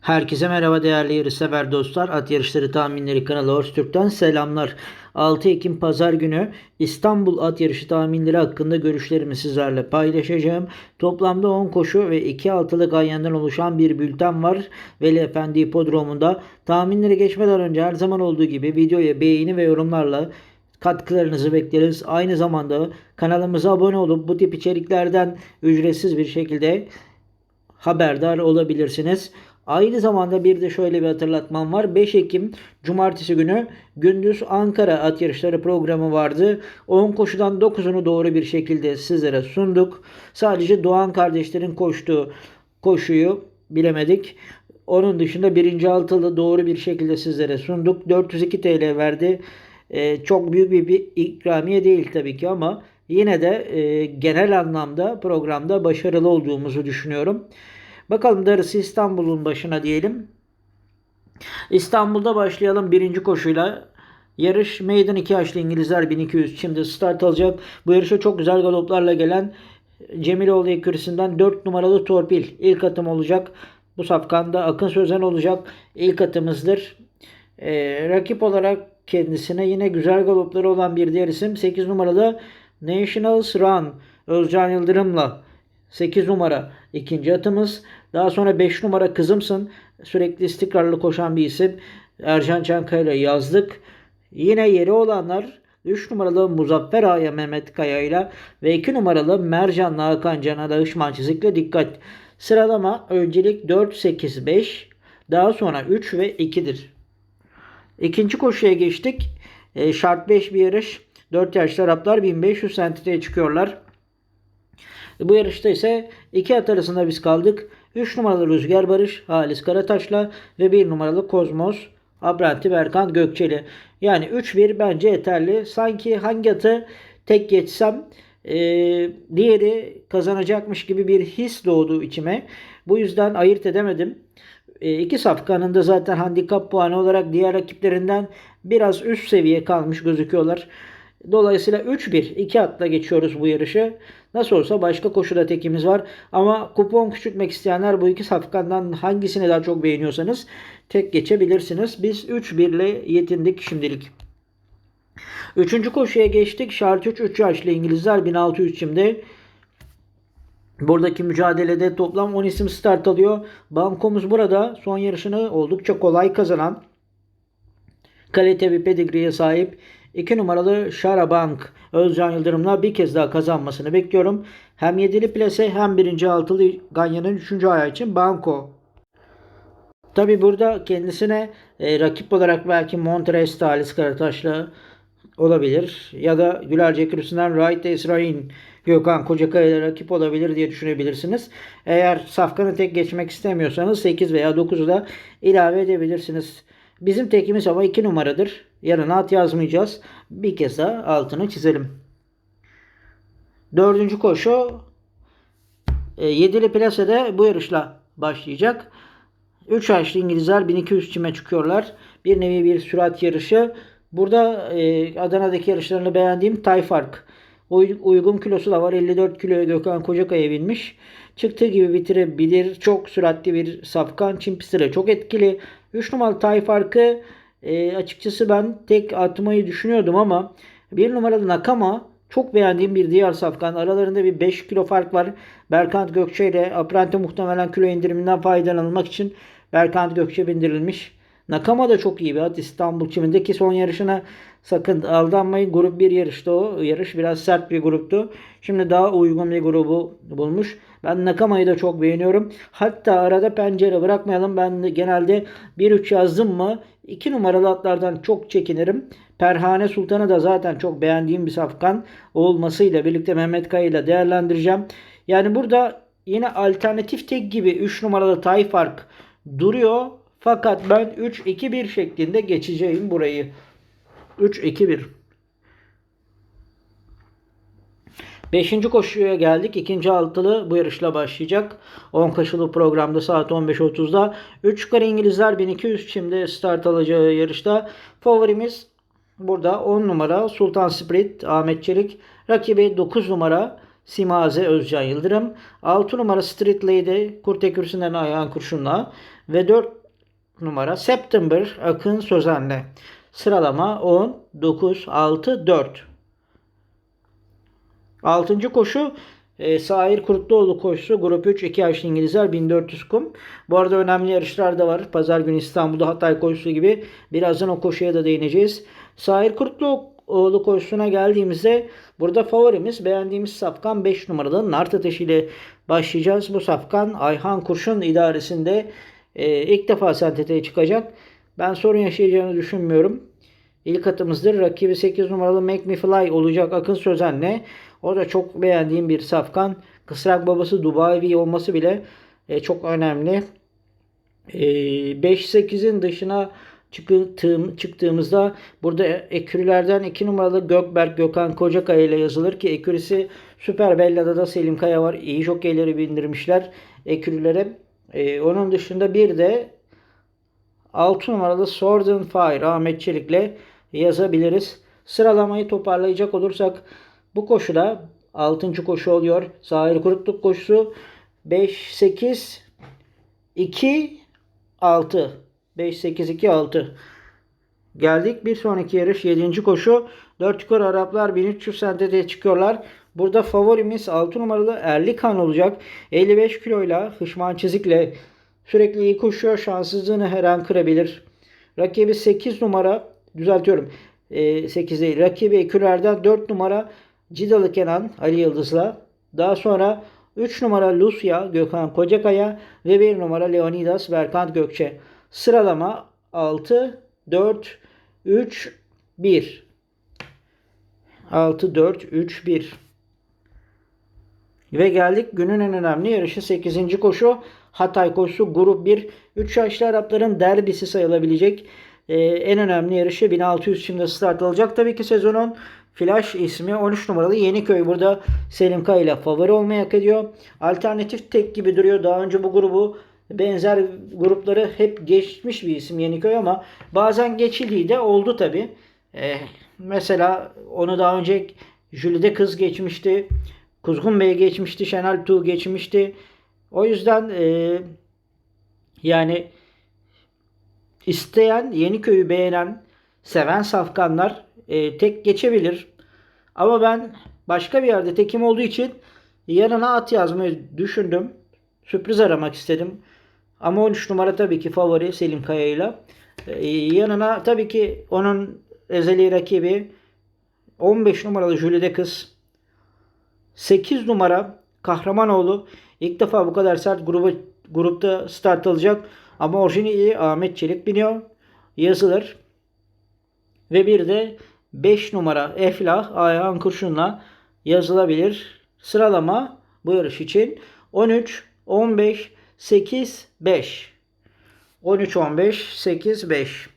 Herkese merhaba değerli yarışsever dostlar. At Yarışları Tahminleri kanalı Horse selamlar. 6 Ekim Pazar günü İstanbul At Yarışı tahminleri hakkında görüşlerimi sizlerle paylaşacağım. Toplamda 10 koşu ve 2 altılı ganyandan oluşan bir bülten var. Veli Efendi Hipodromu'nda. Tahminleri geçmeden önce her zaman olduğu gibi videoya beğeni ve yorumlarla katkılarınızı bekleriz. Aynı zamanda kanalımıza abone olup bu tip içeriklerden ücretsiz bir şekilde haberdar olabilirsiniz. Aynı zamanda bir de şöyle bir hatırlatmam var. 5 Ekim Cumartesi günü gündüz Ankara at yarışları programı vardı. 10 koşudan 9'unu doğru bir şekilde sizlere sunduk. Sadece Doğan kardeşlerin koştuğu koşuyu bilemedik. Onun dışında birinci altılı doğru bir şekilde sizlere sunduk. 402 TL verdi. Ee, çok büyük bir, bir ikramiye değil tabii ki ama yine de e, genel anlamda programda başarılı olduğumuzu düşünüyorum. Bakalım darısı İstanbul'un başına diyelim. İstanbul'da başlayalım birinci koşuyla. Yarış meydan 2 yaşlı İngilizler 1200 şimdi start alacak. Bu yarışa çok güzel galoplarla gelen Cemiloğlu ekürüsünden 4 numaralı Torpil ilk atım olacak. Bu safkanda Akın Sözen olacak. İlk atımızdır. Ee, rakip olarak kendisine yine güzel galopları olan bir diğer isim 8 numaralı Nationals Run Özcan Yıldırım'la 8 numara ikinci atımız. Daha sonra 5 numara Kızımsın. Sürekli istikrarlı koşan bir isim. Ercan Çankaya yazdık. Yine yeri olanlar 3 numaralı Muzaffer Ağa'ya Mehmet Kaya ile ve 2 numaralı Mercan'la Hakan Can'a Dağışman çizikle dikkat. Sıralama öncelik 4, 8, 5 daha sonra 3 ve 2'dir. İkinci koşuya geçtik. E, şart 5 bir yarış. 4 yaşlı Araplar 1500 sentiteye çıkıyorlar. Bu yarışta ise iki at arasında biz kaldık. 3 numaralı Rüzgar Barış Halis Karataş'la ve 1 numaralı Kozmos Abranti Berkan Gökçeli. Yani 3-1 bence yeterli. Sanki hangi atı tek geçsem e, diğeri kazanacakmış gibi bir his doğdu içime. Bu yüzden ayırt edemedim. E, iki safkanın da zaten handikap puanı olarak diğer rakiplerinden biraz üst seviye kalmış gözüküyorlar. Dolayısıyla 3-1 iki atla geçiyoruz bu yarışı. Nasıl olsa başka koşuda tekimiz var. Ama kupon küçültmek isteyenler bu iki safkandan hangisini daha çok beğeniyorsanız tek geçebilirsiniz. Biz 3-1 ile yetindik şimdilik. Üçüncü koşuya geçtik. Şart 3 3 yaşlı İngilizler 1600 şimdi. Buradaki mücadelede toplam 10 isim start alıyor. Bankomuz burada son yarışını oldukça kolay kazanan kalite bir pedigree'ye sahip 2 numaralı Şarabank Özcan Yıldırım'la bir kez daha kazanmasını bekliyorum. Hem 7'li plase hem 1. altılı Ganyan'ın 3. ayağı için Banko. Tabi burada kendisine e, rakip olarak belki Montres Talis Karataş'la olabilir. Ya da Gülerce Kürüsü'nden Wright Esrain Gökhan Kocakaya ile rakip olabilir diye düşünebilirsiniz. Eğer safkanı tek geçmek istemiyorsanız 8 veya 9'u da ilave edebilirsiniz. Bizim tekimiz ama 2 numaradır. Yanına at yazmayacağız. Bir kez daha altını çizelim. Dördüncü koşu e, yedili plasede bu yarışla başlayacak. 3 yaşlı İngilizler 1200 çime çıkıyorlar. Bir nevi bir sürat yarışı. Burada e, Adana'daki yarışlarını beğendiğim Tayfark. Uygun kilosu da var. 54 kiloya Gökhan Kocakaya binmiş. Çıktığı gibi bitirebilir. Çok süratli bir safkan. Çim pistiyle çok etkili. 3 numaralı Tayfark'ı e, açıkçası ben tek atmayı düşünüyordum ama bir numaralı Nakama çok beğendiğim bir diğer safkan. Aralarında bir 5 kilo fark var. Berkant Gökçe ile Aprante muhtemelen kilo indiriminden faydalanılmak için Berkant Gökçe bindirilmiş. Nakama da çok iyi bir at. İstanbul çimindeki son yarışına sakın aldanmayın. Grup bir yarışta o. Yarış biraz sert bir gruptu. Şimdi daha uygun bir grubu bulmuş. Ben Nakama'yı da çok beğeniyorum. Hatta arada pencere bırakmayalım. Ben genelde 1-3 yazdım mı 2 numaralı atlardan çok çekinirim. Perhane Sultan'ı da zaten çok beğendiğim bir safkan olmasıyla birlikte Mehmet Kaya ile değerlendireceğim. Yani burada yine alternatif tek gibi 3 numaralı Tayfark duruyor. Fakat ben 3-2-1 şeklinde geçeceğim burayı. 3-2-1. Beşinci koşuya geldik. İkinci altılı bu yarışla başlayacak. 10 koşulu programda saat 15.30'da. 3 kare İngilizler 1200 şimdi start alacağı yarışta. Favorimiz burada 10 numara Sultan Sprit Ahmet Çelik. Rakibi 9 numara Simaze Özcan Yıldırım. 6 numara Street Lady Kurt Kürsü'nden ayağın kurşunla. Ve 4 numara September Akın Sözen'le. Sıralama 10, 9, 6, 4. Altıncı koşu e, Sahir Kurtluoğlu koşusu Grup 3 2 yaşlı İngilizler 1400 kum. Bu arada önemli yarışlar da var. Pazar günü İstanbul'da Hatay koşusu gibi. Birazdan o koşuya da değineceğiz. Sahir Kurtluoğlu koşusuna geldiğimizde burada favorimiz beğendiğimiz safkan 5 numaralı Nart Ateşi ile başlayacağız. Bu safkan Ayhan Kurşun idaresinde e, ilk defa sentete çıkacak. Ben sorun yaşayacağını düşünmüyorum. İlk atımızdır. Rakibi 8 numaralı Make Me Fly olacak Akın Sözen'le. O da çok beğendiğim bir safkan. Kısrak babası Dubai olması bile e, çok önemli. E, 5-8'in dışına çıktığım, çıktığımızda burada ekürülerden 2 numaralı Gökberk Gökhan Kocakaya ile yazılır ki ekürisi Süper Bella'da da Selim Kaya var. İyi jokeyleri bindirmişler ekürülere. E, onun dışında bir de 6 numaralı Sword and Fire Ahmet Çelik'le yazabiliriz. Sıralamayı toparlayacak olursak bu koşuda 6. koşu oluyor. Zahir Kurutluk koşusu 5 8 2 6 5 8 2 6 Geldik bir sonraki yarış 7. koşu. 4 yukarı Araplar 1300 sentede çıkıyorlar. Burada favorimiz 6 numaralı Erlikan olacak. 55 kiloyla Hışman Çizik'le sürekli iyi koşuyor. Şanssızlığını her an kırabilir. Rakibi 8 numara düzeltiyorum. E, 8 değil. Rakibi Eküler'den 4 numara Cidalı Kenan Ali Yıldız'la. Daha sonra 3 numara Lucia Gökhan Kocakaya ve 1 numara Leonidas Berkant Gökçe. Sıralama 6, 4, 3, 1. 6, 4, 3, 1. Ve geldik günün en önemli yarışı 8. koşu. Hatay koşusu grup 1. 3 yaşlı Arapların derbisi sayılabilecek ee, en önemli yarışı 1600 şimdi start alacak. Tabii ki sezonun Flash ismi 13 numaralı Yeniköy burada Selim Kaya ile favori olmayı hak ediyor. Alternatif tek gibi duruyor. Daha önce bu grubu benzer grupları hep geçmiş bir isim Yeniköy ama bazen geçildiği de oldu tabi. Ee, mesela onu daha önce Jülide Kız geçmişti. Kuzgun Bey geçmişti. Şenal Tu geçmişti. O yüzden e, yani isteyen Yeniköy'ü beğenen seven safkanlar e, tek geçebilir. Ama ben başka bir yerde tekim olduğu için yanına at yazmayı düşündüm. Sürpriz aramak istedim. Ama 13 numara tabii ki favori Selim Kaya'yla. Ee, yanına tabii ki onun ezeli rakibi 15 numaralı Jülide Kız. 8 numara Kahramanoğlu. İlk defa bu kadar sert grubu, grupta start alacak. Ama orijini iyi Ahmet Çelik biniyor. Yazılır. Ve bir de 5 numara Eflah Ayhan Kurşun'la yazılabilir. Sıralama bu yarış için 13, 15, 8, 5. 13, 15, 8, 5.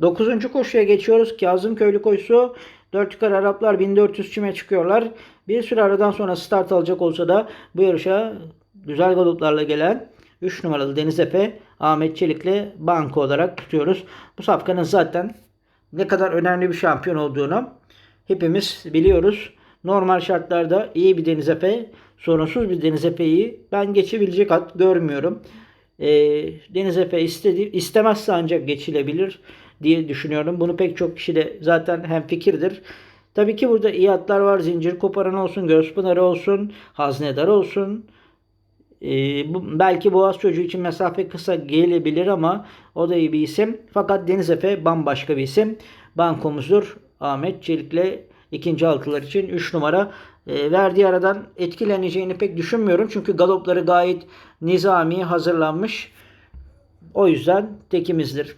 9. koşuya geçiyoruz. Kazım Köylü koşusu. 4 yukarı Araplar 1400 çime çıkıyorlar. Bir süre aradan sonra start alacak olsa da bu yarışa güzel galoplarla gelen 3 numaralı Deniz Efe Ahmet Çelik'le banko olarak tutuyoruz. Bu safkanın zaten ne kadar önemli bir şampiyon olduğunu hepimiz biliyoruz. Normal şartlarda iyi bir Deniz Efe, sorunsuz bir Deniz Efe'yi ben geçebilecek at görmüyorum. E, Deniz Efe istedi, istemezse ancak geçilebilir diye düşünüyorum. Bunu pek çok kişi de zaten hem fikirdir. Tabii ki burada iyi atlar var. Zincir koparan olsun, göz pınarı olsun, haznedar olsun. Ee, bu, belki Boğaz çocuğu için mesafe kısa gelebilir ama o da iyi bir isim. Fakat Deniz Efe bambaşka bir isim. Bankomuzdur. Ahmet Çelik'le ikinci altılar için 3 numara. E, verdiği aradan etkileneceğini pek düşünmüyorum. Çünkü galopları gayet nizami hazırlanmış. O yüzden tekimizdir.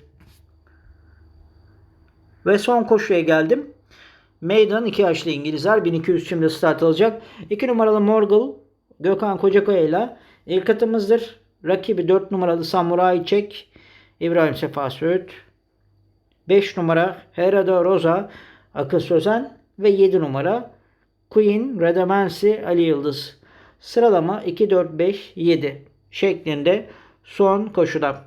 Ve son koşuya geldim. Meydan 2 yaşlı İngilizler 1200 şimdi start alacak. 2 numaralı Morgul Gökhan Kocakaya ile ilk atımızdır. Rakibi 4 numaralı Samurai Çek İbrahim Sefa Söğüt. 5 numara Herada Rosa Akıl Sözen ve 7 numara Queen Redemensi Ali Yıldız. Sıralama 2 4 5 7 şeklinde son koşuda.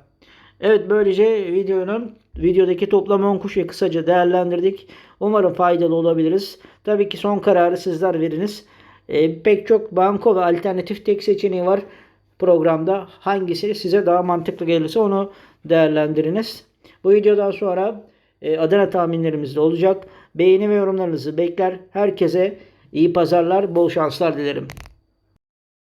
Evet böylece videonun videodaki toplam 10 kuşu kısaca değerlendirdik. Umarım faydalı olabiliriz. Tabii ki son kararı sizler veriniz. E, pek çok banko ve alternatif tek seçeneği var programda. Hangisi size daha mantıklı gelirse onu değerlendiriniz. Bu videodan sonra e, Adana tahminlerimiz de olacak. Beğeni ve yorumlarınızı bekler. Herkese iyi pazarlar, bol şanslar dilerim.